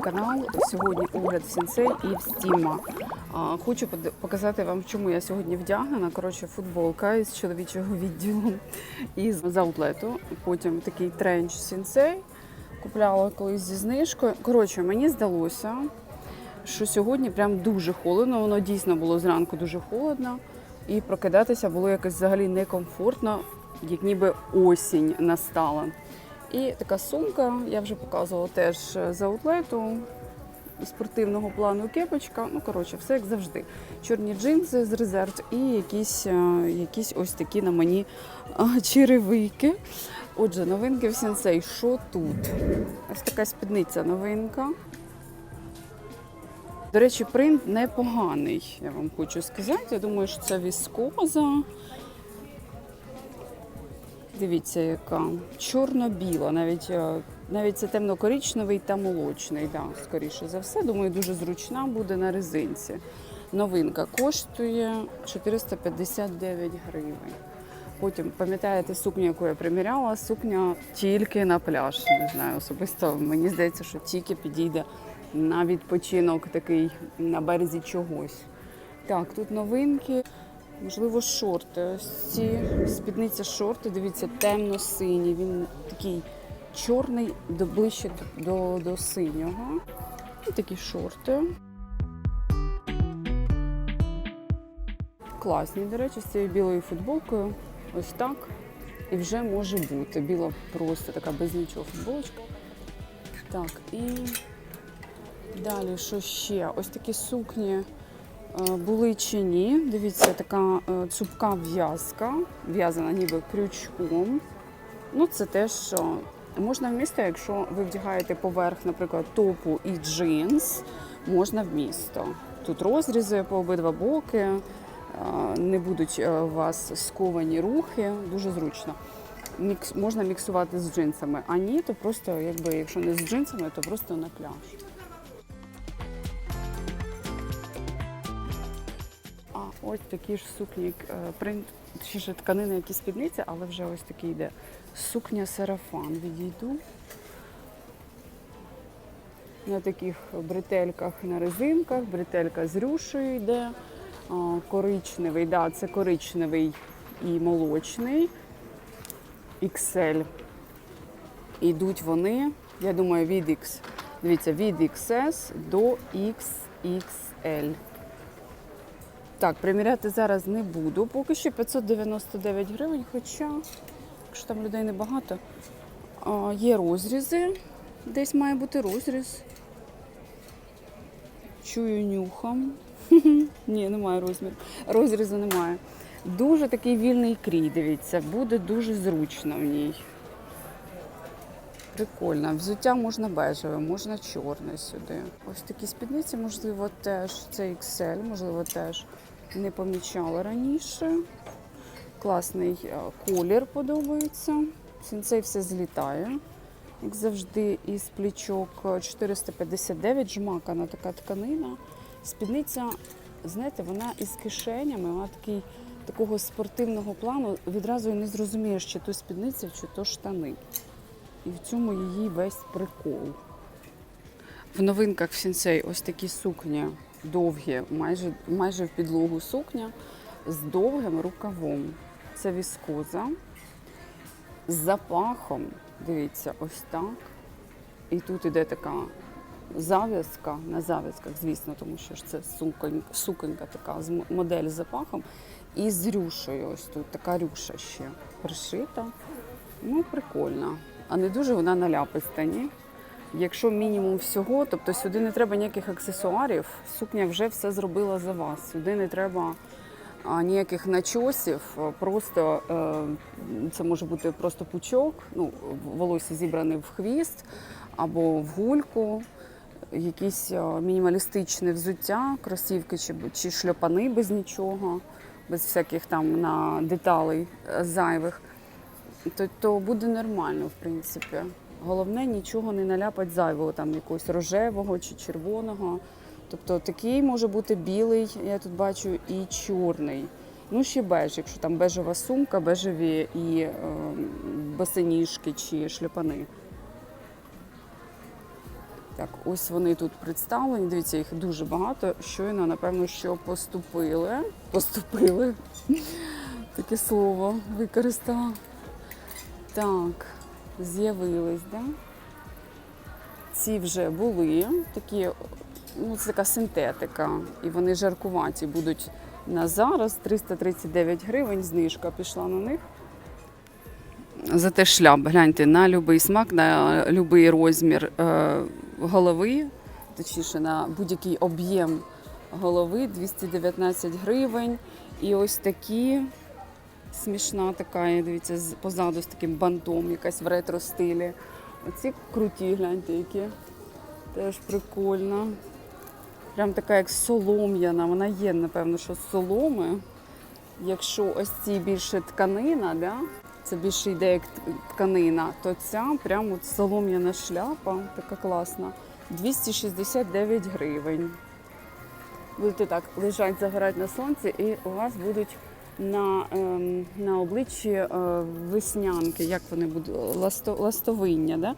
канал. Сьогодні огляд Сінсей і в Стіма. Хочу показати вам, чому я сьогодні вдягнена. Коротше, футболка із чоловічого відділу із з аутлету. Потім такий тренч Сінсей. Купляла колись зі знижкою. Коротше, мені здалося, що сьогодні прям дуже холодно. Воно дійсно було зранку дуже холодно. І прокидатися було якось взагалі некомфортно, як ніби осінь настала. І така сумка, я вже показувала теж з аутлету спортивного плану кепочка. Ну, коротше, все як завжди. Чорні джинси з резерв і якісь, е, якісь ось такі на мені а, черевики. Отже, новинки в сенсей. Що тут? Ось така спідниця новинка. До речі, принт непоганий, я вам хочу сказати. Я думаю, що це віскоза. Дивіться, яка чорно-біла, навіть, е, навіть це темно-коричневий та молочний. Да, скоріше за все. Думаю, дуже зручна буде на резинці. Новинка коштує 459 гривень. Потім, пам'ятаєте, сукню, яку я приміряла, сукня тільки на пляж. Не знаю, особисто мені здається, що тільки підійде на відпочинок такий на березі чогось. Так, тут новинки. Можливо, шорти. Ось ці спідниця шорти, дивіться, темно-синій. Він такий чорний, до ближче до, до синього. І такі шорти. Класні, до речі, з цією білою футболкою. Ось так. І вже може бути. Біла просто така без нічого футболочка. Так, і далі, що ще? Ось такі сукні були чи ні. Дивіться, така е, цупка в'язка, в'язана ніби крючком. Ну, це теж що можна вмісто, якщо ви вдягаєте поверх, наприклад, топу і джинс, можна вмісто. Тут розрізи по обидва боки, е, не будуть е, у вас сковані рухи, дуже зручно. Можна міксувати з джинсами, а ні, то просто, якби, якщо не з джинсами, то просто на пляж. Ось такі ж сукні, е, принт, чи ж тканина, які спідниця, але вже ось такий йде. Сукня сарафан. Відійду. На таких бретельках на резинках, бретелька з рюшею йде. Коричневий, да, це коричневий і молочний. XL. Ідуть вони, я думаю, від X. Дивіться, від XS до XXL. Так, приміряти зараз не буду. Поки що 599 гривень, хоча, якщо там людей небагато, а, є розрізи. Десь має бути розріз. Чую нюхом. Ні, немає розміру. Розрізу немає. Дуже такий вільний крій, дивіться, буде дуже зручно в ній. Прикольно. Взуття можна бежеве, можна чорне сюди. Ось такі спідниці, можливо, теж. Це XL, можливо, теж не помічала раніше. Класний е, колір подобається. Сінцей все злітає. Як завжди, із плічок 459, жмакана така тканина. Спідниця, знаєте, вона із кишенями, вона такий, такого спортивного плану. Відразу і не зрозумієш, чи то спідниця, чи то штани. І в цьому її весь прикол. В новинках в сінцей ось такі сукні довгі, майже, майже в підлогу сукня з довгим рукавом. Це віскоза з запахом. Дивіться, ось так. І тут іде така зав'язка на зав'язках, звісно, тому що ж це суконька, суконька така з модель з запахом. І з рюшею. Ось тут така рюша ще пришита. Ну, прикольно. А не дуже вона наляписта, ні? Якщо мінімум всього, тобто сюди не треба ніяких аксесуарів, сукня вже все зробила за вас. Сюди не треба ніяких начосів, просто е, це може бути просто пучок, ну, волосся зібране в хвіст або в гульку, якісь е, мінімалістичне взуття, кросівки чи, чи шльопани без нічого, без всяких там на деталей е, зайвих то, то буде нормально, в принципі. Головне нічого не наляпать зайвого, там якогось рожевого чи червоного. Тобто такий може бути білий, я тут бачу, і чорний. Ну, ще беж, якщо там бежева сумка, бежеві і е, босоніжки чи шльопани. Так, ось вони тут представлені. Дивіться, їх дуже багато. Щойно, напевно, що поступили. Поступили. Таке слово використала. Так, з'явились, да? Ці вже були. Такі, ну, це така синтетика. І вони жаркуваті будуть на зараз. 339 гривень, знижка пішла на них. Зате шляп, гляньте, на будь-який смак, на будь-який розмір е, голови, точніше на будь-який об'єм голови 219 гривень. І ось такі смішна така, дивіться, позаду з таким бантом, якась в ретро стилі. Оці круті, гляньте, які. Теж прикольно. Прям така, як солом'яна. Вона є, напевно, що з соломи. Якщо ось ці більше тканина, да? це більше йде як тканина, то ця прям от солом'яна шляпа, така класна. 269 гривень. Будете так лежать, загорати на сонці, і у вас будуть на, ем, на обличчі е, веснянки, як вони будуть, ласто, ластовиння. Да?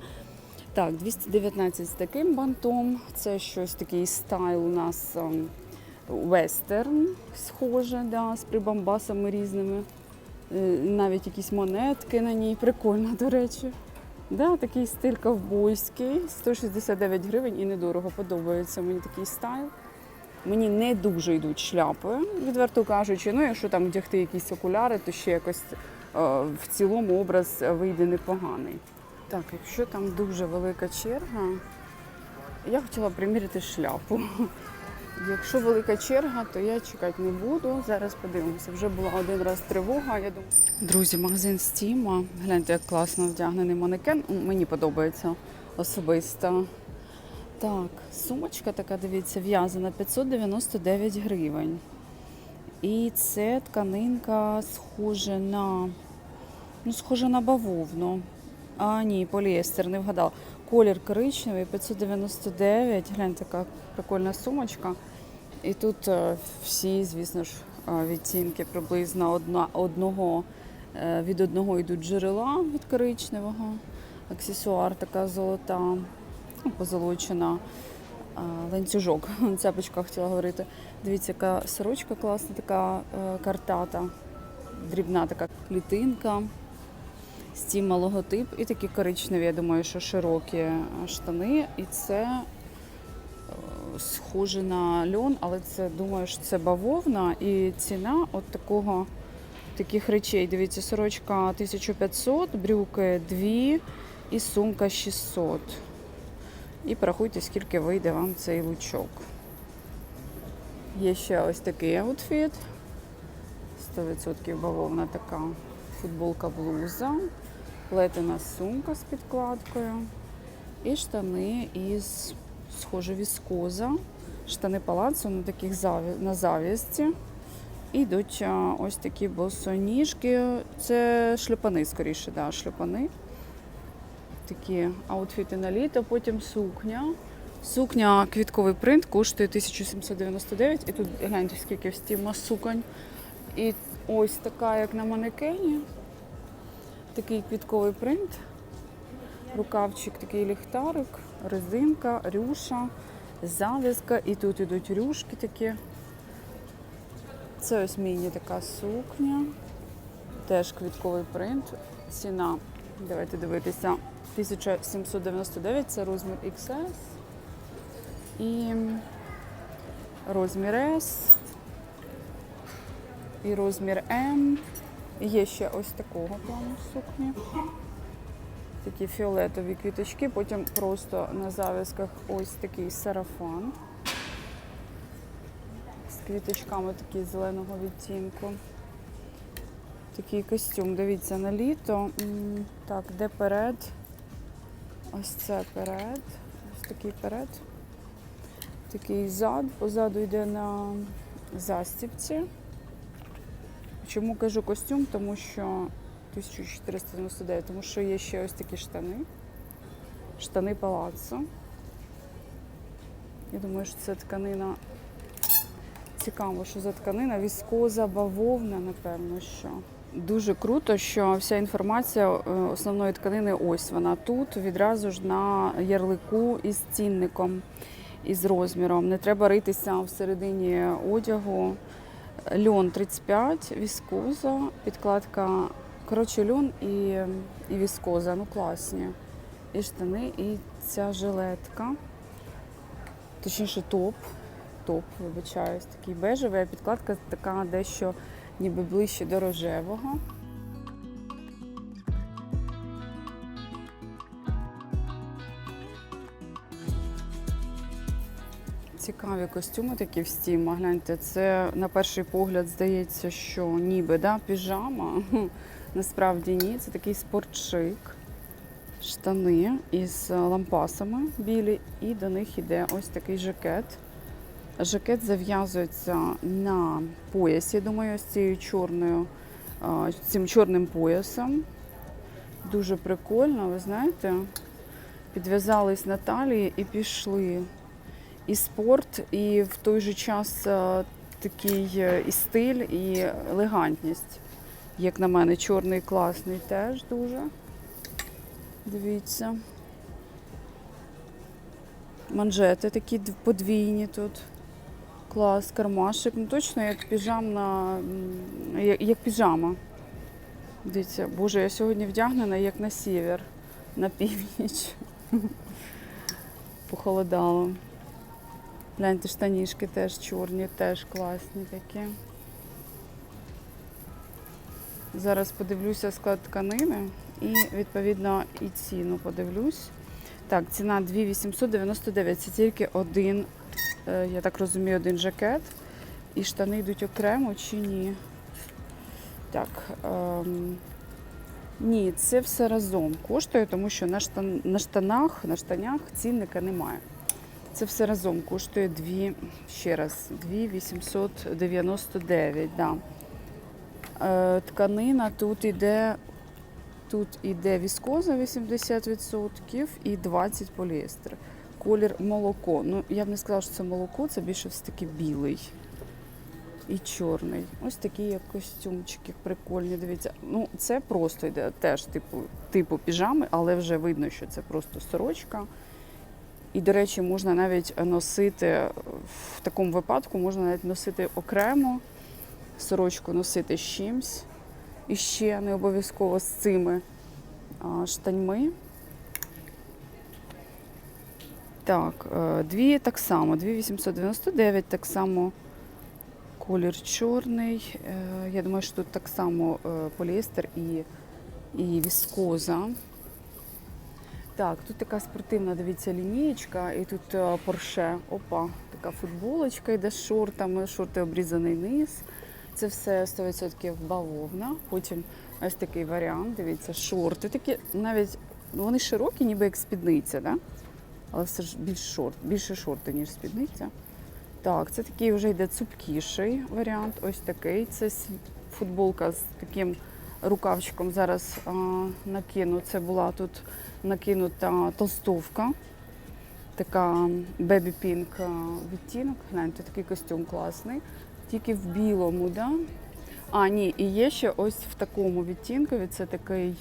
Так, 219 з таким бантом. Це щось такий стайл у нас ем, вестерн, схоже, да, з прибамбасами різними. Е, Навіть якісь монетки на ній. Прикольно, до речі. Да, такий стиль ковбойський, 169 гривень і недорого подобається мені такий стайл. Мені не дуже йдуть шляпи, відверто кажучи. Ну, якщо там вдягти якісь окуляри, то ще якось е, в цілому образ вийде непоганий. Так, якщо там дуже велика черга, я хотіла приміряти шляпу. Якщо велика черга, то я чекати не буду. Зараз подивимося. Вже була один раз тривога. Я думаю, друзі, магазин Стіма. Гляньте, як класно вдягнений манекен. Мені подобається особисто. Так, сумочка така, дивіться, в'язана 599 гривень. І це тканинка схожа на. Ну, схожа на бавовну. А, ні, поліестер, не вгадала. Колір коричневий, 599. Гляньте, яка прикольна сумочка. І тут е, всі, звісно ж, е, відтінки приблизно одна, одного, е, від одного йдуть джерела від коричневого. Аксесуар така золота, позолочена. Ланцюжок, цяпочка хотіла говорити. Дивіться, яка сорочка класна, така е, картата, дрібна така клітинка. Стіма логотип і такі коричневі, я думаю, що широкі е, штани. І це е, схоже на льон, але це думаю, що це бавовна. І ціна от такого таких речей. Дивіться, сорочка 1500, брюки 2 і сумка 600. І порахуйте, скільки вийде вам цей лучок. Є ще ось такий аутфіт. 100% бавовна така футболка блуза, плетена сумка з підкладкою і штани із схоже віскоза. Штани палацу на таких заві... на завісті. І йдуть ось такі босоніжки. Це шльопани, скоріше, да, шльопани. Такі аутфіти на літо, потім сукня. Сукня квітковий принт коштує 1799. І тут гляньте, скільки в стіма суконь. І ось така, як на манекені. Такий квітковий принт. Рукавчик, такий ліхтарик, резинка, рюша, зав'язка. І тут ідуть рюшки такі. Це ось міні така сукня. Теж квітковий принт. Ціна, давайте дивитися, 1799, це розмір XS. І розмір S. І розмір М. Є ще ось такого плану сукні. Такі фіолетові квіточки, потім просто на зав'язках ось такий сарафан. З квіточками такі зеленого відтінку. Такий костюм, дивіться, на літо. Так, де перед? Ось це перед. Ось такий перед. Такий зад. Позаду йде на застіпці. Чому кажу костюм? Тому що 1499, тому що є ще ось такі штани. Штани палацу. Я думаю, що це тканина. Цікаво, що за тканина, віскоза, бавовна, напевно, що. Дуже круто, що вся інформація е, основної тканини ось вона тут, відразу ж на ярлику із цінником, із розміром. Не треба ритися всередині одягу. Льон 35, віскоза, підкладка. Коротше, льон і, і віскоза, ну класні. І штани, і ця жилетка. Точніше, топ. Топ, вибачаюсь, такий бежевий, а підкладка така дещо ніби ближче до рожевого. Цікаві костюми такі в стіма. Гляньте, це на перший погляд здається, що ніби да, піжама. Насправді ні, це такий спортшик. Штани із лампасами білі, і до них йде ось такий жакет. Жакет зав'язується на поясі, думаю, з цією чорною, цим чорним поясом. Дуже прикольно, ви знаєте, підв'язались на талії і пішли. І спорт, і в той же час такий е, і стиль, і елегантність. Як на мене, чорний класний теж дуже. Дивіться. Манжети такі подвійні тут. Клас, кармашик. Ну точно як піжамна, як, як піжама. Дивіться, боже, я сьогодні вдягнена як на сівер, на північ. Похолодало. Гляньте, штанішки теж чорні, теж класні такі. Зараз подивлюся склад тканини і відповідно і ціну подивлюсь. Так, ціна 2899. Це тільки один, я так розумію, один жакет. І штани йдуть окремо чи ні? Так. Ем, ні, це все разом коштує, тому що на, штан, на штанах, на штанях цінника немає. Це все разом коштує 2, ще раз, 2899. Да. Е, тканина тут іде, тут іде віскоза 80% і 20 поліестер. Колір молоко. Ну, я б не сказала, що це молоко, це більше все таки білий і чорний. Ось такі як костюмчики прикольні. Дивіться. Ну, це просто йде теж типу, типу піжами, але вже видно, що це просто сорочка. І, до речі, можна навіть носити в такому випадку, можна навіть носити окремо, сорочку носити з чимсь. І ще не обов'язково з цими штаньми. Так, е, дві так само, 2899, так само колір чорний. Е, Я думаю, що тут так само е, поліестер і, і віскоза. Так, тут така спортивна, дивіться, лінієчка, і тут порше. Опа, така футболочка йде з шортами, шорти обрізаний низ. Це все 100% бавовна. Потім ось такий варіант. Дивіться, шорти такі, навіть ну, вони широкі, ніби як спідниця, да? Але все ж більш шорт, більше шорти, ніж спідниця. Так, це такий вже йде цупкіший варіант. Ось такий. Це футболка з таким рукавчиком. Зараз а, накину. Це була тут накинута толстовка. Така бебі пінк відтінок. Гляньте, такий костюм класний. Тільки в білому, да? А, ні, і є ще ось в такому відтінкові. Це такий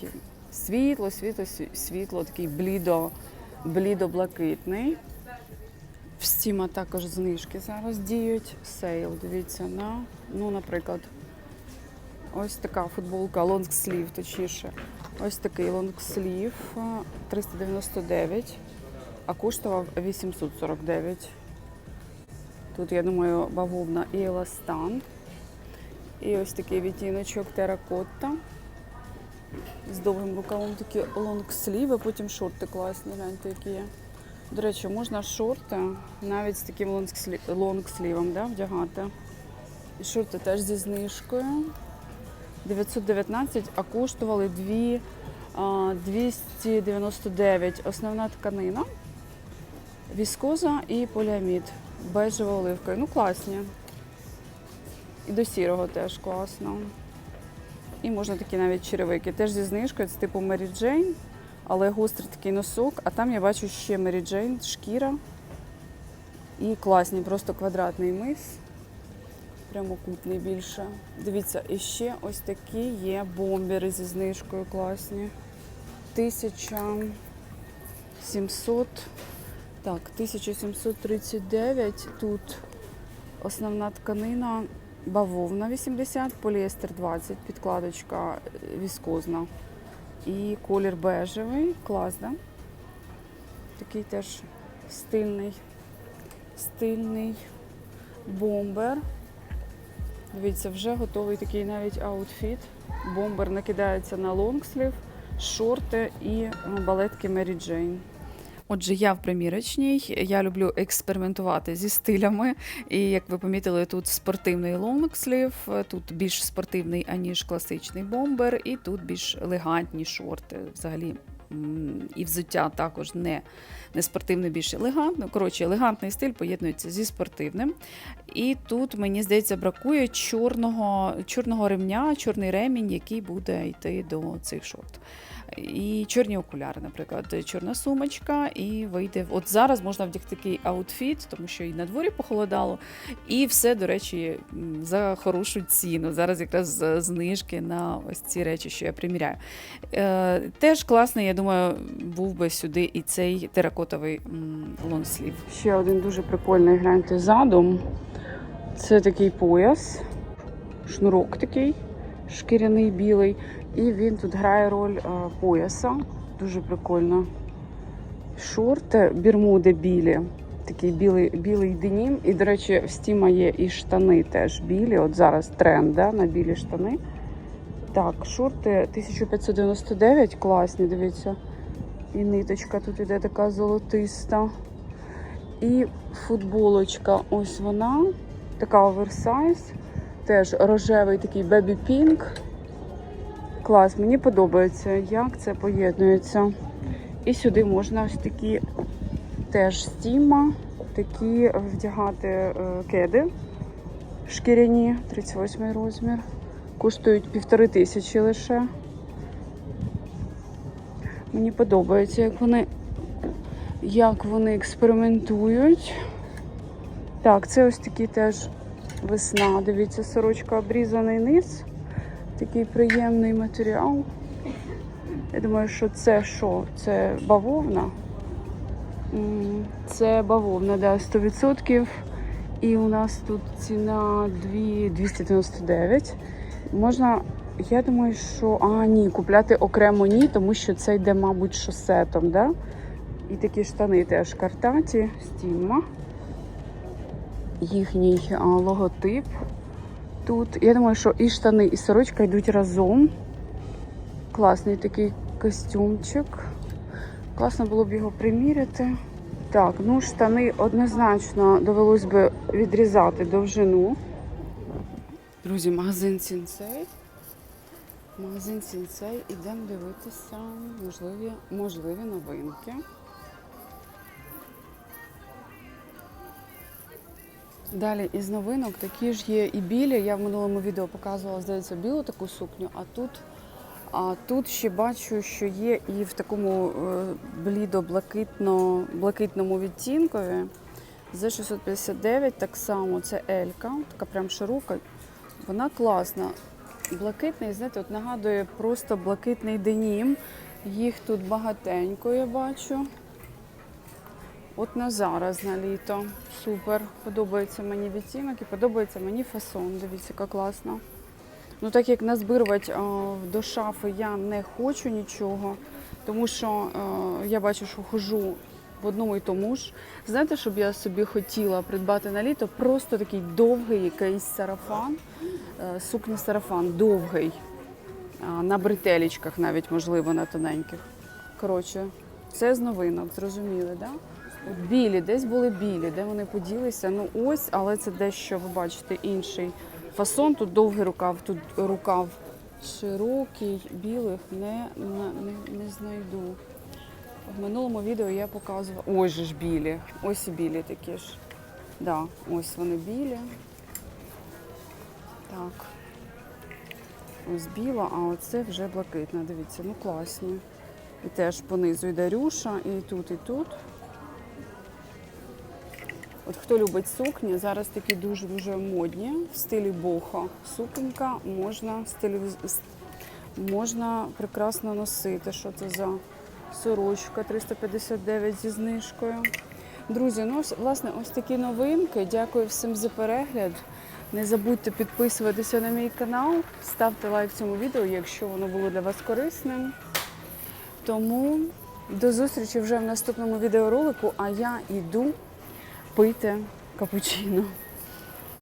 світло, світло, світло, такий блідо, блідо-блакитний. В Стіма також знижки зараз діють. Сейл, дивіться, на, ну, наприклад, ось така футболка, лонгслів, точніше. Ось такий лонгслів е, 399, а коштував 849. Тут, я думаю, бавовна і еластан. І ось такий відтіночок теракотта. З довгим рукавом такі лонгсліви, потім шорти класні, гляньте, які є. До речі, можна шорти навіть з таким лонгслі- лонгслівом да, вдягати. І шорти теж зі знижкою. 919, а коштували 2, 299. Основна тканина, віскоза і поліамід. Бежева оливка. Ну, класні. І до сірого теж класно. І можна такі навіть черевики. Теж зі знижкою, це типу Мері Джейн, але гострий такий носок. А там я бачу ще Мері Джейн, шкіра. І класні, просто квадратний мис. прямокутний більше. Дивіться, і ще ось такі є бомбери зі знижкою класні. 1700. Так, 1739. Тут основна тканина бавовна 80, поліестер 20, підкладочка е, віскозна. І колір бежевий, клас, да? Такий теж стильний, стильний бомбер. Дивіться, вже готовий такий навіть аутфіт. Бомбер накидається на лонгслів, шорти і балетки Мері Джейн. Отже, я в примірочній. Я люблю експериментувати зі стилями. І як ви помітили, тут спортивний лонгслів, тут більш спортивний, аніж класичний бомбер, і тут більш елегантні шорти. Взагалі і взуття також не, не спортивне, більш елегантне. Коротше, елегантний стиль поєднується зі спортивним. І тут, мені здається, бракує чорного, чорного ремня, чорний ремінь, який буде йти до цих шорт. І чорні окуляри, наприклад, чорна сумочка, і вийде. От зараз можна вдягти такий аутфіт, тому що і на дворі похолодало, і все, до речі, за хорошу ціну. Зараз якраз знижки на ось ці речі, що я приміряю. Е, теж класний, я думаю, був би сюди і цей теракотовий лонслів. Ще один дуже прикольний гляньте задум. Це такий пояс, шнурок такий шкіряний білий. І він тут грає роль е, пояса. Дуже прикольно. Шорти, бірмуди білі. Такий білий, білий денім. І, до речі, в Стіма є і штани теж білі. От зараз тренд да, на білі штани. Так, шорти 1599, класні, дивіться. І ниточка тут іде така золотиста. І футболочка, ось вона, така оверсайз. Теж рожевий такий бебі пінк. Клас, мені подобається, як це поєднується. І сюди можна ось такі теж стіма, такі вдягати е, кеди шкіряні, 38 розмір. Коштують півтори тисячі лише. Мені подобається, як вони, як вони експериментують. Так, це ось такі теж весна. Дивіться, сорочка обрізаний низ. Такий приємний матеріал. Я думаю, що це що? Це бавовна. Це бавовна, да, 100%. І у нас тут ціна 299. Можна, я думаю, що. А, ні, купляти окремо ні, тому що це йде, мабуть, шосетом, да? І такі штани теж картаті, стіма. Їхній логотип. Тут, я думаю, що і штани, і сорочка йдуть разом. Класний такий костюмчик. Класно було б його приміряти. Так, ну штани однозначно довелось би відрізати довжину. Друзі, магазин Сінсей. Магазин Сінсей. Ідемо дивитися можливі, можливі новинки. Далі із новинок такі ж є і білі. Я в минулому відео показувала, здається, білу таку сукню, а тут, а тут ще бачу, що є і в такому е, блідо-блакитно, блакитному відтінкові. За 659 так само це Елька, така прям широка. Вона класна. Блакитний, знаєте, от нагадує просто блакитний денім. Їх тут багатенько, я бачу. От на зараз на літо. Супер. Подобається мені відтінок і подобається мені фасон. Дивіться, яка класна. Ну, так як назбирувати до шафи я не хочу нічого, тому що а, я бачу, що хожу в одному і тому ж. Знаєте, щоб я собі хотіла придбати на літо? Просто такий довгий якийсь сарафан, е, сукня сарафан, довгий. На бретелічках навіть, можливо, на тоненьких. Коротше, це з новинок, зрозуміли, так? Да? Білі, десь були білі, де вони поділися. Ну ось, але це дещо, ви бачите, інший фасон. Тут довгий рукав, тут рукав широкий, білих не, не, не, знайду. В минулому відео я показувала. Ось же ж білі. Ось і білі такі ж. Да, ось вони білі. Так. Ось біла, а оце вже блакитна. Дивіться, ну класні. І теж понизу йде рюша, і тут, і тут. От хто любить сукні, зараз такі дуже-дуже модні в стилі бохо. Суконька можна стилі... можна прекрасно носити. Що це за сорочка 359 зі знижкою. Друзі, ну власне, ось такі новинки. Дякую всім за перегляд. Не забудьте підписуватися на мій канал, ставте лайк цьому відео, якщо воно було для вас корисним. Тому до зустрічі вже в наступному відеоролику, а я йду пити капучино.